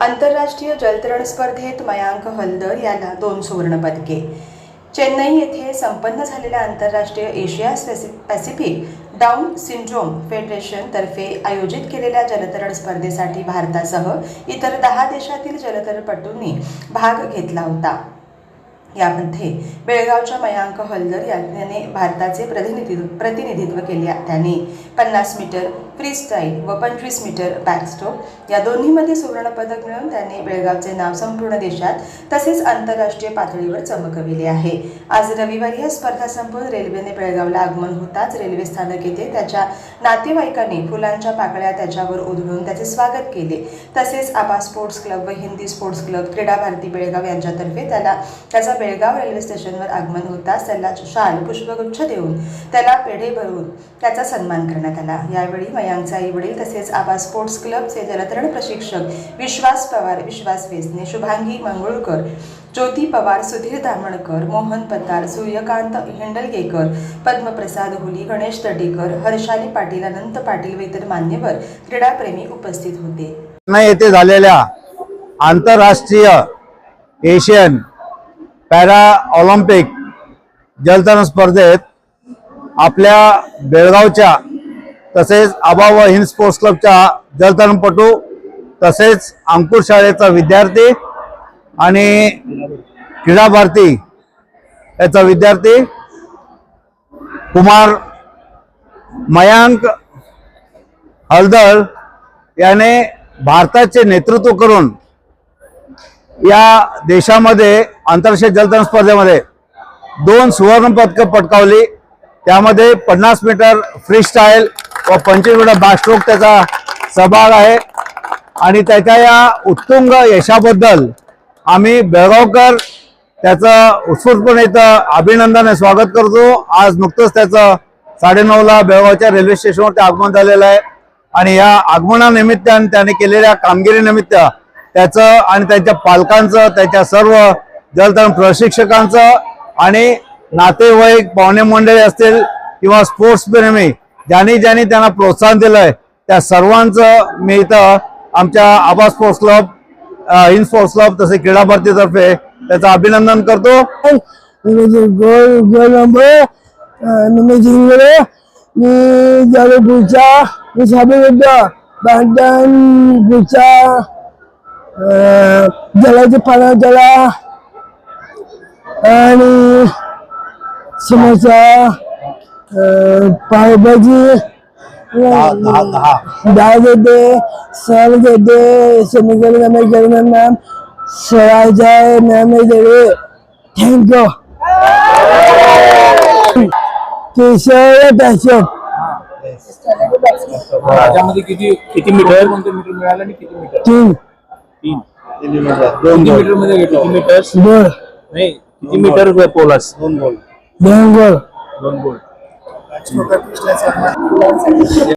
आंतरराष्ट्रीय जलतरण स्पर्धेत मयांक हलदर याला दोन सुवर्णपदके. चेन्नई येथे संपन्न झालेल्या आंतरराष्ट्रीय एशिया स्पेसि- पॅसिफिक डाऊन सिंड्रोम फेडरेशनतर्फे आयोजित केलेल्या जलतरण स्पर्धेसाठी भारतासह इतर दहा देशातील जलतरणपटूंनी भाग घेतला होता. यामध्ये बेळगावच्या मयांक हलदर याने भारताचे प्रतिनिधित्व प्रतिनिधित्व केले त्याने. पन्नास मीटर फ्री स्टाईल व पंचवीस मीटर बॅकस्ट्रोक या दोन्हीमध्ये सुवर्णपदक मिळवून त्यांनी बेळगावचे नाव संपूर्ण देशात तसेच आंतरराष्ट्रीय पातळीवर चमकविले आहे. आज रविवारी या स्पर्धा संपून रेल्वेने बेळगावला आगमन होताच रेल्वे स्थानक येथे त्याच्या नातेवाईकांनी फुलांच्या पाकळ्या त्याच्यावर उधळून त्याचे स्वागत केले. तसेच आबा स्पोर्ट्स क्लब व हिंदी स्पोर्ट्स क्लब क्रीडा भारती बेळगाव यांच्यातर्फे त्याला त्याचा बेळगाव रेल्वे स्टेशनवर आगमन होताच त्याला शाल पुष्पगुच्छ देऊन त्याला पेढे भरून त्याचा सन्मान करण्यात आला. यावेळी यांचे आई वडील तसेच आबा स्पोर्ट्स क्लबचे जलतरण प्रशिक्षक विश्वास पवार विश्वास वेसने शुभांगी मंगळूकर ज्योती पवार सुधीर दामणकर मोहन पतार सूर्यकांत हिंडलगेकर पद्मप्रसाद हुली गणेश तटेकर हर्षाली पाटील अनंत पाटील व इतर मान्यवर क्रीडाप्रेमी उपस्थित होते. येथे झालेल्या आंतरराष्ट्रीय एशियन पॅरा ऑलिम्पिक जलतरण स्पर्धेत आपल्या बेळगावच्या तसेच आबा व हिंद स्पोर्ट्स क्लबच्या जलतरणपटू तसेच अंकुर शाळेचा विद्यार्थी आणि क्रीडा भारती याचा विद्यार्थी कुमार मयांक हलदळ याने भारताचे नेतृत्व करून या देशामध्ये आंतरराष्ट्रीय जलतरण स्पर्धेमध्ये दोन सुवर्णपदकं पटकावली. त्यामध्ये पन्नास मीटर फ्री स्टाईल व पंचवीस मिनिट बॅकस्ट्रोक त्याचा सहभाग आहे. आणि त्याच्या या उत्तुंग यशाबद्दल आम्ही बेळगावकर त्याचं उत्स्फूर्तपणे इथं अभिनंदन स्वागत करतो. आज नुकतंच त्याचं साडेनऊला बेळगावच्या रेल्वे स्टेशनवर ते आगमन झालेलं आहे. आणि या आगमनानिमित्तानं त्याने केलेल्या कामगिरीनिमित्त त्याचं आणि त्याच्या पालकांचं त्याच्या सर्व जलतरण प्रशिक्षकांचं आणि नातेवाईक पाहुणे मंडळी असतील किंवा स्पोर्ट्स प्रेमी ज्यांनी ज्यांनी त्यांना प्रोत्साहन दिलंय त्या सर्वांचं मी इथं आमच्या Aaba sports club in sports club तसे क्रीडा भारतीतर्फे त्याचं अभिनंदन करतो. गोल मी झालो मी भांडण जलाचे पाना जला आणि समोसा पावभाजी डाळ देते सर देते समीकरण आम्ही करणार मॅम. मॅम देते थँक्यू केशव त्यामध्ये किती किती मीटर? कोणते मीटर मिळालं आणि किती मीटर? तीन. तीन. दोन मीटरमध्ये घेतलं? किती मीटर? गोल नाही किती मीटर पोलास? दोन गोल. दोन गोल. दोन गोल. श्लोकात कृष्णा